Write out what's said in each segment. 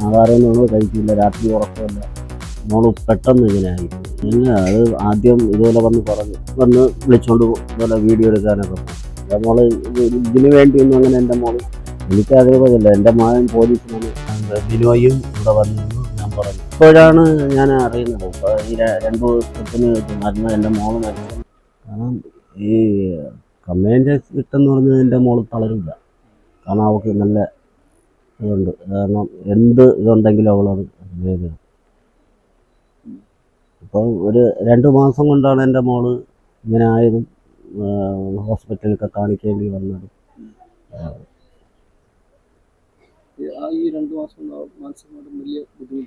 ആഹാരമൊന്നും നമ്മൾ കഴിക്കില്ല. രാത്രി ഉറക്കമില്ല. മോൾ പെട്ടെന്ന് ഇങ്ങനെയായി പിന്നെ അത് ആദ്യം ഇതുപോലെ വന്ന് പറഞ്ഞു വന്ന് വിളിച്ചോണ്ട് പോകും ഇതുപോലെ വീഡിയോ എടുക്കാനൊക്കെ അപ്പോൾ മോൾ ഇത് ഇതിന് വേണ്ടിയൊന്നും അങ്ങനെ എന്റെ മോൾ എനിക്ക് അതേപോലെയല്ല എന്റെ മകൻ പോലീസിനാണ് ബിനോയും ഇവിടെ വന്നിരുന്നു. ഞാൻ പറഞ്ഞു. ഇപ്പോഴാണ് ഞാൻ അറിയുന്നത്. ഇപ്പോൾ ഈ രണ്ടു ദിവസത്തിന് മരുന്ന് എന്റെ മോൾ മരുന്നു കാരണം ഈ കമ്മേന്റെ കിട്ടെന്ന് പറഞ്ഞാൽ എന്റെ മോൾ തളരില്ല കാരണം അവൾക്ക് നല്ല ഇതുണ്ട് കാരണം എന്ത് ഇതുണ്ടെങ്കിലും അവളത് അപ്പോൾ ഇപ്പോൾ ഒരു രണ്ട് മാസം കൊണ്ടാണ് എന്റെ മോൾ ഇങ്ങനെ ആയതും ഹോസ്പിറ്റലൊക്കെ കാണിക്കേണ്ടി വന്നത്.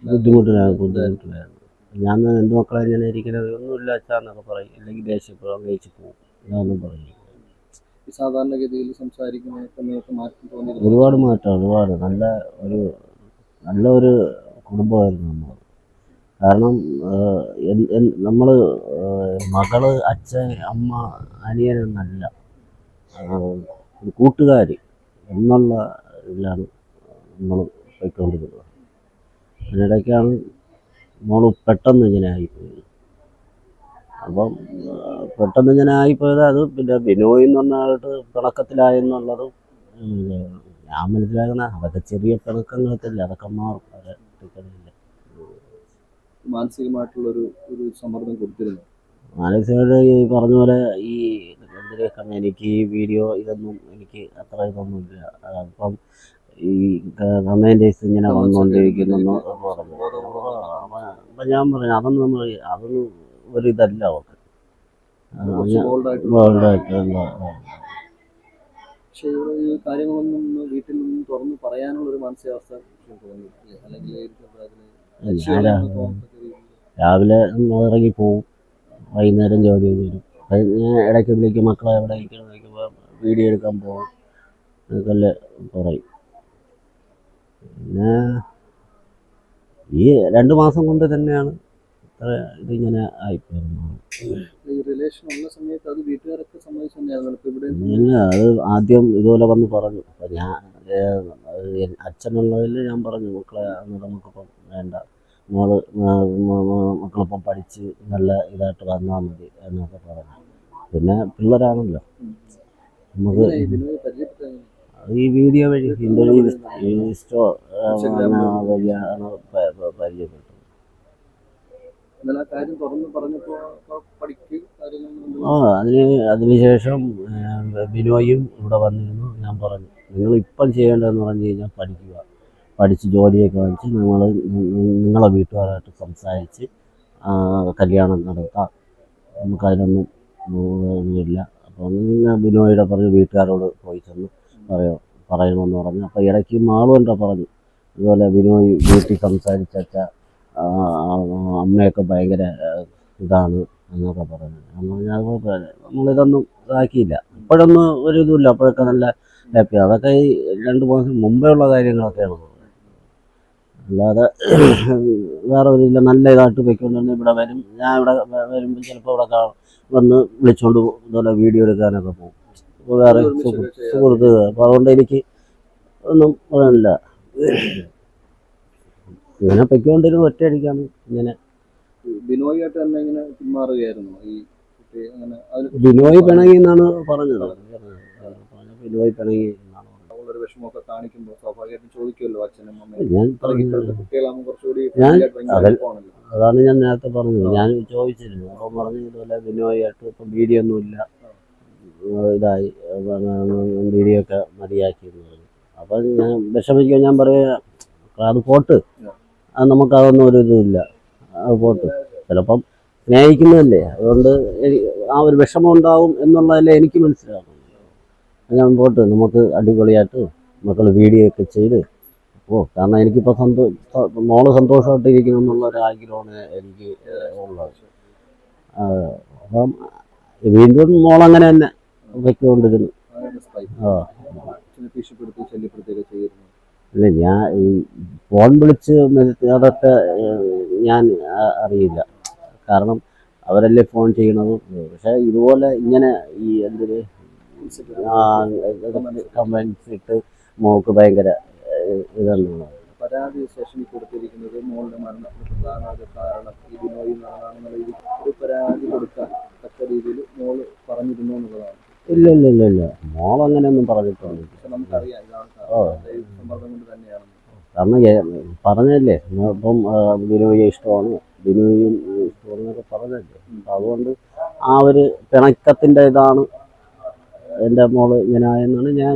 ബുദ്ധിമുട്ടിലാണ് ബുദ്ധിമുട്ടിലായിരുന്നു ഞാൻ എന്ത് മക്കളെ ഇങ്ങനെ ഇരിക്കുന്നത് ഒന്നുമില്ല അച്ഛാന്നൊക്കെ പറയും. അല്ലെങ്കിൽ ദേഷ്യപ്പെടും അങ്ങേച്ച് പോകും ഇതൊന്നും പറയും ഈ സാധാരണഗതിയിൽ സംസാരിക്കുന്ന സമയത്ത് മാറ്റം തോന്നിയിരുന്നു? ഒരുപാട് മാറ്റം ഒരുപാട്. നല്ല ഒരു നല്ല ഒരു കുടുംബമായിരുന്നു നമ്മൾ കാരണം നമ്മൾ മകൾ അച്ഛൻ അമ്മ അനിയനെന്നല്ല. കൂട്ടുകാർ എന്നുള്ള ഇതിലാണ് നമ്മൾ പോയിക്കൊണ്ടിരുന്നത്. അതിനിടയ്ക്കാണ് മോൾ പെട്ടെന്ന് ഇങ്ങനെ ആയിപ്പോയത്. അപ്പം പെട്ടെന്ന് ഇങ്ങനെ ആയിപ്പോയത് അത് പിന്നെ ബിനോയ് എന്ന് പറഞ്ഞ ആളുടെ പിണക്കത്തിലായെന്നുള്ളത് ഞാൻ മനസ്സിലാക്കുന്ന അതൊക്കെ ചെറിയ പിണക്കങ്ങളൊക്കെയല്ലേ അതൊക്കെ മാറും. അതൊക്കെ മാനസികമായിട്ടുള്ള ഒരു ഒരു സമ്മർദ്ദം കൊടുത്തിരുന്നു. മാനസികമായിട്ട് ഈ പറഞ്ഞ പോലെ ഈ എന്തിനൊക്കെ എനിക്ക് ഈ വീഡിയോ ഇതൊന്നും എനിക്ക് അത്ര ഇതൊന്നും ഇല്ല അപ്പം ഈ കമന്റേഴ്സ് ഇങ്ങനെ വന്നുകൊണ്ടിരിക്കുന്നു പറഞ്ഞു. അപ്പം ഞാൻ പറഞ്ഞു അതൊന്നും നമ്മൾ അതൊന്നും ഒരു ഇതല്ല പക്ഷേ ഈ കാര്യങ്ങളൊന്നും വീട്ടിൽ നിന്നും തുറന്ന് പറയാനുള്ള ഒരു മാനസികാവസ്ഥ എനിക്ക് തോന്നിയിട്ടില്ല അല്ലെങ്കിൽ രാവിലെ ഇറങ്ങി പോവും. വൈകുന്നേരം ജോലി ചെയ്ത് വരും. ഞാൻ ഇടയ്ക്ക് വിളിക്കും മക്കളെ എവിടെ വിളിക്കുമ്പോൾ വീഡിയോ എടുക്കാൻ പോകും അതൊക്കെ പറയും. പിന്നെ ഈ രണ്ട് മാസം കൊണ്ട് തന്നെയാണ് ഇതിങ്ങനെ ആയിപ്പോയിരുന്നു. ഇല്ല അത് ആദ്യം ഇതുപോലെ വന്ന് പറഞ്ഞു. അപ്പം ഞാൻ അച്ഛനുള്ളതിൽ ഞാൻ പറഞ്ഞു മക്കളെ നമുക്കിപ്പം വേണ്ട. മോൾ മക്കളിപ്പം പഠിച്ച് നല്ല ഇതായിട്ട് വന്നാൽ മതി എന്നൊക്കെ പറഞ്ഞു. പിന്നെ പിള്ളേരാണല്ലോ. നമുക്ക് ഈ വീഡിയോ വഴി ഇന്റർവ്യൂ ഇൻസ്റ്റോ വഴിയാണ് പരിചയപ്പെട്ടത്. ആ അതിന് അതിനുശേഷം ബിനോയും ഇവിടെ വന്നിരുന്നു. ഞാൻ പറഞ്ഞു നിങ്ങൾ ഇപ്പം ചെയ്യേണ്ടതെന്ന് പറഞ്ഞു കഴിഞ്ഞാൽ പഠിക്കുക. പഠിച്ച് ജോലിയൊക്കെ വാങ്ങിച്ച് നിങ്ങൾ നിങ്ങളെ വീട്ടുകാരായിട്ട് സംസാരിച്ച് കല്യാണം നടത്താം. നമുക്കതിനൊന്നും ഇല്ല. അപ്പോൾ ഞാൻ ബിനോയുടെ പറഞ്ഞു വീട്ടുകാരോട് പോയി ചെന്ന് പറയോ പറയണമെന്ന് പറഞ്ഞു. അപ്പോൾ ഇടയ്ക്ക് മാളും എന്താ പറഞ്ഞു അതുപോലെ ബിനോയ് വീട്ടിൽ സംസാരിച്ച അമ്മയൊക്കെ ഭയങ്കര ഇതാണ് എന്നൊക്കെ പറഞ്ഞു ഞാൻ പറഞ്ഞു അത് കുഴപ്പമില്ല. നമ്മളിതൊന്നും ഇതാക്കിയില്ല. ഇപ്പോഴൊന്നും ഒരു ഇതുമില്ല. അപ്പോഴൊക്കെ നല്ല ഹാപ്പി അതൊക്കെ ഈ രണ്ട് മാസം മുമ്പേ ഉള്ള കാര്യങ്ങളൊക്കെയാണ്. അല്ലാതെ വേറെ ഒരു ഇല്ല. നല്ല ഇതായിട്ട് പോയിക്കൊണ്ടിരുന്ന ഇവിടെ വരും. ഞാൻ ഇവിടെ വരുമ്പോൾ ചിലപ്പോൾ ഇവിടെ കാണും വന്ന് വിളിച്ചോണ്ട് പോകും ഇതുപോലെ വീഡിയോ എടുക്കാനൊക്കെ പോകും. അപ്പോൾ വേറെ ഒരുമിച്ച് സുഹൃ- ചെയ്യാം. സുഹൃത്ത് അപ്പോൾ അതുകൊണ്ട് എനിക്ക് ഒന്നും പറയാനില്ല. ഇങ്ങനെ പൊയ്ക്കൊണ്ടൊരു ഒറ്റയടിക്കാണ്. ഇങ്ങനെ. ബിനോയായിട്ട് തന്നെ ഇങ്ങനെ പിന്മാറുകയായിരുന്നു. ഈ അങ്ങനെ ബിനോയ് പിണങ്ങി എന്നാണ് പറഞ്ഞത്. ബിനോയ് പിണങ്ങി ഒരു വിഷമമൊക്കെ കാണിക്കുമ്പോൾ സ്വാഭാവികമായിട്ടും ചോദിക്കുമല്ലോ അച്ഛനും അമ്മയും. കുട്ടികളാകുമ്പോൾ കുറച്ചുകൂടി. അതാണ് ഞാൻ നേരത്തെ പറഞ്ഞത്. ഞാൻ ചോദിച്ചിരുന്നു. അപ്പം പറഞ്ഞു ഇതുപോലെ ബിനോയായിട്ട് ഇപ്പം വീഡിയോ ഒന്നുമില്ല ഇതായി. വീഡിയോ ഒക്കെ മതിയാക്കി എന്ന് പറഞ്ഞു. അപ്പം ഞാൻ വിഷമിക്കാൻ ഞാൻ പറയാ അത് പോട്ട്. നമുക്ക് അതൊന്നും ഒരു ഇതുമില്ല. അത് പോട്ട്. ചിലപ്പം സ്നേഹിക്കുന്നതല്ലേ? അതുകൊണ്ട് ആ ഒരു വിഷമം ഉണ്ടാവും എന്നുള്ളതല്ലേ എനിക്ക് മനസ്സിലാകും ഞാൻ പോട്ട് നമുക്ക് അടിപൊളിയായിട്ട് മക്കൾ വീഡിയോ ഒക്കെ ചെയ്ത് ഓ കാരണം എനിക്കിപ്പോൾ സന്തോ മോൾ മോൾ സന്തോഷമായിട്ടിരിക്കണം എന്നുള്ള ഒരു ആഗ്രഹമാണ് എനിക്ക് ഉള്ളത് അപ്പം വീണ്ടും മോളങ്ങനെ തന്നെ വെച്ചുകൊണ്ടിരുന്നു. ആ ഭീഷണിപ്പെടുത്തി ശല്യപ്പെടുത്തുകയൊക്കെ ചെയ്യുന്നു. ഇല്ല ഞാൻ ഈ ഫോൺ വിളിച്ച് അതൊക്കെ ഞാൻ അറിയില്ല. കാരണം അവരല്ലേ ഫോൺ ചെയ്യണത്. പക്ഷെ ഇതുപോലെ ഇങ്ങനെ ഈ എന്തൊരു കമൻസ് ഇട്ട് മോൾക്ക് ഭയങ്കര ഇതാണ്. പരാതി സ്റ്റേഷനിൽ കൊടുത്തിരിക്കുന്നത് മോളുടെ മരണത്തിന് പ്രധാന കാരണം ഈ ബിനോയ് നടന്നാണെന്നുള്ള ഒരു പരാതി കൊടുക്കാൻ തക്ക രീതിയിൽ മോൾ പറഞ്ഞിരുന്നു എന്നുള്ളതാണ്. ഇല്ല. ഇല്ല ഇല്ല ഇല്ല മോൾ അങ്ങനെയൊന്നും പറഞ്ഞിട്ടുണ്ട്. കാരണം പറഞ്ഞല്ലേ ഇപ്പം ആ, ഇഷ്ടമാണ്. ബിനോയും ഇഷ്ടമാണെന്നൊക്കെ പറഞ്ഞല്ലേ അപ്പം അതുകൊണ്ട് ആ ഒരു പിണക്കത്തിന്റെ ഇതാണ് എന്റെ മോൾ ഇങ്ങനെ ആയെന്നാണ് ഞാൻ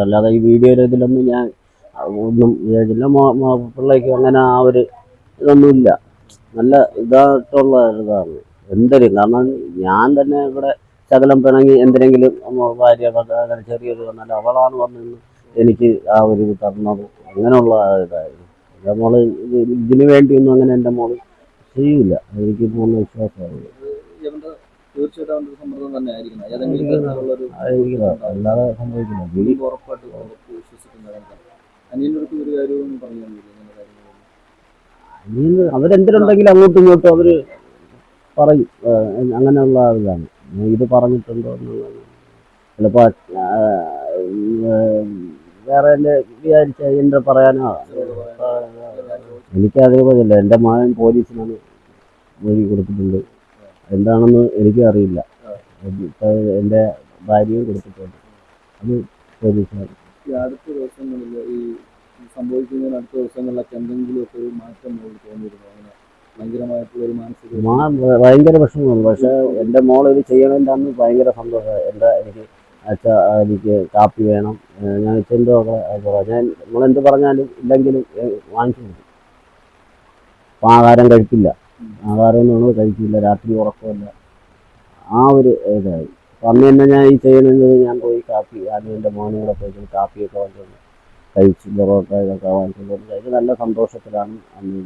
അല്ലാതെ ഈ വീഡിയോയുടെ ഇതിലൊന്നും ഞാൻ ഒന്നും വിചാരിച്ചില്ല പിള്ളേക്ക് അങ്ങനെ ആ ഒരു ഇതൊന്നുമില്ല നല്ല ഇതായിട്ടുള്ള ഇതാണ് എന്തൊരു കാരണം ഞാൻ തന്നെ ഇവിടെ ശകലം പിണങ്ങി എന്തിനെങ്കിലും ഭാര്യ ചെറിയത് ചെറിയൊരു വന്നാൽ അവളാണ് വന്നിരുന്ന് എനിക്ക് ആ ഒരു തന്നത്. അങ്ങനെയുള്ള ഇതായിരുന്നു. എന്റെ മോൾ ഇത് ഇതിനു വേണ്ടിയൊന്നും അങ്ങനെ എന്റെ മോൾ ചെയ്യൂല. എനിക്ക് പൂർണ വിശ്വാസമാണ് അല്ലാതെ സംഭവിക്കില്ല. അവരെന്തിനുണ്ടെങ്കിലും അങ്ങോട്ടും ഇങ്ങോട്ടും അവർ പറയും. അങ്ങനെയുള്ള ഇതാണ് ഇത് പറഞ്ഞിട്ടുണ്ടോ എന്നുള്ളത്. ചിലപ്പോൾ വേറെ എന്റെ വിചാരിച്ച എന്റെ പറയാനോ? എനിക്ക് കുറിച്ചില്ല എന്റെ മകൻ പോലീസിനാണ് മൊഴി കൊടുത്തിട്ടുണ്ട്. എന്താണെന്ന് എനിക്കും അറിയില്ല. എന്റെ ഭാര്യയും കൊടുത്തിട്ടുണ്ട്. അത് പോലീസാണ് അടുത്ത ദിവസങ്ങളിൽ ഈ സംഭവിക്കുന്നതിന് അടുത്ത ദിവസങ്ങളിലൊക്കെ എന്തെങ്കിലും ഒക്കെ ഒരു മാറ്റം തോന്നിയിരുന്നു അങ്ങനെ മാനസിക ഭയങ്കര വിഷമമാണ്. പക്ഷെ എന്റെ മോൾ ഇത് ചെയ്യണതിന്റെ അന്ന് ഭയങ്കര സന്തോഷമായി എന്റെ എനിക്ക് അച്ഛാ എനിക്ക് കാപ്പി വേണം ഞാൻ ഞാൻ ഒക്കെ ഞാൻ നമ്മളെന്ത് പറഞ്ഞാലും ഇല്ലെങ്കിലും വാങ്ങിച്ചു കൊടുക്കും. അപ്പം ആഹാരം കഴിക്കില്ല. ആഹാരമൊന്നും നമ്മൾ കഴിക്കില്ല. രാത്രി ഉറക്കമില്ല. ആ ഒരു ഇതായി. അപ്പം അന്ന് തന്നെ ഞാൻ ഈ ചെയ്യണമെങ്കിൽ ഞാൻ പോയി കാപ്പി ആദ്യം എന്റെ മോനും കൂടെ പോയി കാപ്പിയൊക്കെ വാങ്ങിച്ചു കഴിച്ചു പൊറോട്ട ഇതൊക്കെ വാങ്ങിച്ചു കഴിച്ച് നല്ല സന്തോഷത്തിലാണ് അന്ന്.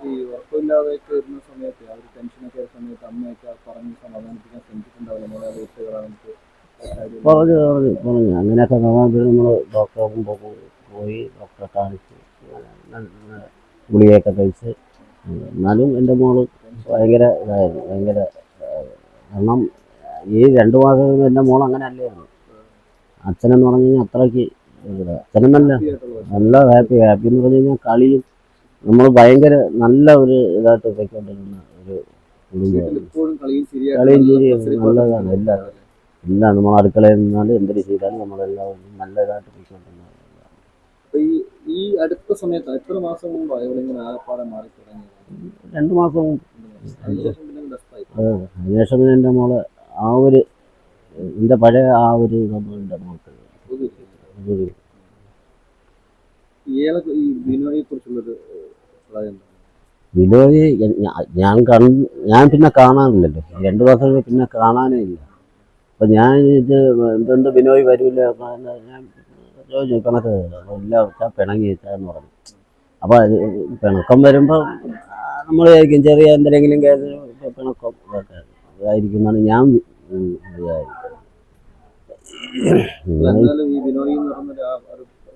ഈ ഉറക്കമില്ലാതെയൊക്കെ ഇരുന്ന സമയത്ത് ആ ഒരു ടെൻഷനൊക്കെ സമയത്ത് അമ്മയൊക്കെ പറഞ്ഞ് സമാധാനിപ്പിക്കാൻ ശ്രമിച്ചിട്ടുണ്ടാവില്ല. വീട്ടുകളാണ് നമുക്ക് പറഞ്ഞു പറഞ്ഞു പറഞ്ഞു. അങ്ങനെയൊക്കെ നമ്മൾ നമ്മൾ ഡോക്ടറെ മുമ്പ് പോയി ഡോക്ടറെ കാണിച്ച് ഗുളികയൊക്കെ കഴിച്ച് എന്നാലും എന്റെ മോൾ ഭയങ്കര ഇതായിരുന്നു ഭയങ്കര കാരണം ഈ രണ്ട് മാസം എന്റെ മോൾ അങ്ങനെ അല്ലായിരുന്നു അച്ഛനെന്ന് പറഞ്ഞു കഴിഞ്ഞാൽ അത്രയ്ക്ക്. അച്ഛനെന്നല്ല നല്ല ഹാപ്പി ഹാപ്പി എന്ന് പറഞ്ഞു കഴിഞ്ഞാൽ കളിയും നമ്മൾ ഭയങ്കര നല്ല ഒരു ഇതായിട്ട് പോയിക്കൊണ്ടിരുന്ന ഒരു കളിയും ചിരിയും നല്ലതാണ് എല്ലാം. എല്ലാം നമ്മൾ അടുക്കളയിൽ നിന്നാലും എന്തൊരു ചെയ്താലും നമ്മളെല്ലാവരും നല്ല ഇതായിട്ട് പോയിക്കൊണ്ടിരുന്നത് ഈ ഈ അടുത്ത സമയത്ത് എത്ര മാസം മുമ്പാണ് ഇവളിങ്ങനെ ആകപ്പാടെ മാറി തുടങ്ങിയത്? രണ്ട് മാസം അതിനുശേഷം പിന്നെ എന്റെ മോൾ ആ ഒരു എന്റെ പഴയ ആ ഒരു സംഭവം എന്റെ മോൾക്ക്. ഈ ബിനോയെ കുറിച്ചുള്ളൊരു എന്താണ്? വിനോദി ഞാൻ കണ്ട് ഞാൻ പിന്നെ കാണാനില്ലല്ലോ രണ്ട് ദിവസം പിന്നെ കാണാനേ ഇല്ല. അപ്പം ഞാൻ ഇത് എന്തെന്ത് ബിനോയ് വരൂല ഞാൻ കണക്ക് ഇല്ല വെച്ചാൽ പിണങ്ങി വെച്ചാന്ന് പറഞ്ഞു. അപ്പോൾ പിണക്കം വരുമ്പോൾ നമ്മൾ വിചാരിക്കും ചെറിയ എന്തെങ്കിലും കേസ് പിണക്കം ഇതൊക്കെ ഇതായിരിക്കും എന്നാണ് ഞാൻ വിചാരിക്കുന്നത്.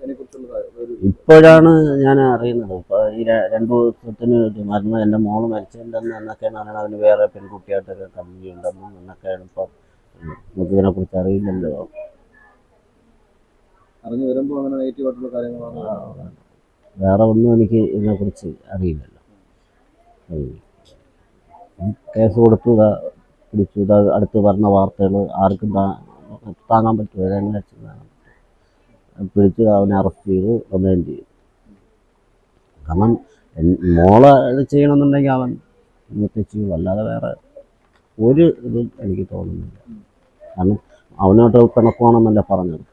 എന്ന് ഇപ്പോഴാണ് ഞാൻ അറിയുന്നത്. ഇപ്പോൾ ഈ രണ്ടു ദിവസത്തിന് മരുന്ന് എന്റെ മോൾ മരിച്ചിട്ടുണ്ടെന്ന് എന്നൊക്കെയാണ് അറിയണത് അതിന് വേറെ പെൺകുട്ടിയായിട്ടൊക്കെ കമ്പനിയുണ്ടെന്നും എന്നൊക്കെയാണ് ഇപ്പം നമുക്ക് ഇതിനെക്കുറിച്ച് അറിയില്ലല്ലോ. അറിഞ്ഞു വരുമ്പോൾ അങ്ങനെ നെഗറ്റീവായിട്ടുള്ള കാര്യങ്ങളാണ്. വേറെ ഒന്നും എനിക്ക് ഇതിനെക്കുറിച്ച് അറിയില്ലല്ലോ. ഉം. കേസ് കൊടുത്തു പിടിച്ചു അടുത്ത് പറഞ്ഞ വാർത്തകൾ ആർക്കും താങ്ങാൻ പറ്റുമോ ഇതെങ്ങനെ വെച്ച് താങ്ങാൻ പറ്റും പിടിച്ച് അവനെ അറസ്റ്റ് ചെയ്ത് റിമാൻഡ് ചെയ്തു. കാരണം മോളെ ചെയ്യണമെന്നുണ്ടെങ്കിൽ അവൻ ഇന്നത്തെ ചെയ്യും അല്ലാതെ വേറെ ഒരു ഇതും എനിക്ക് തോന്നുന്നില്ല. കാരണം അവനോട്ട് പിണക്കമാണെന്നല്ല പറഞ്ഞത്.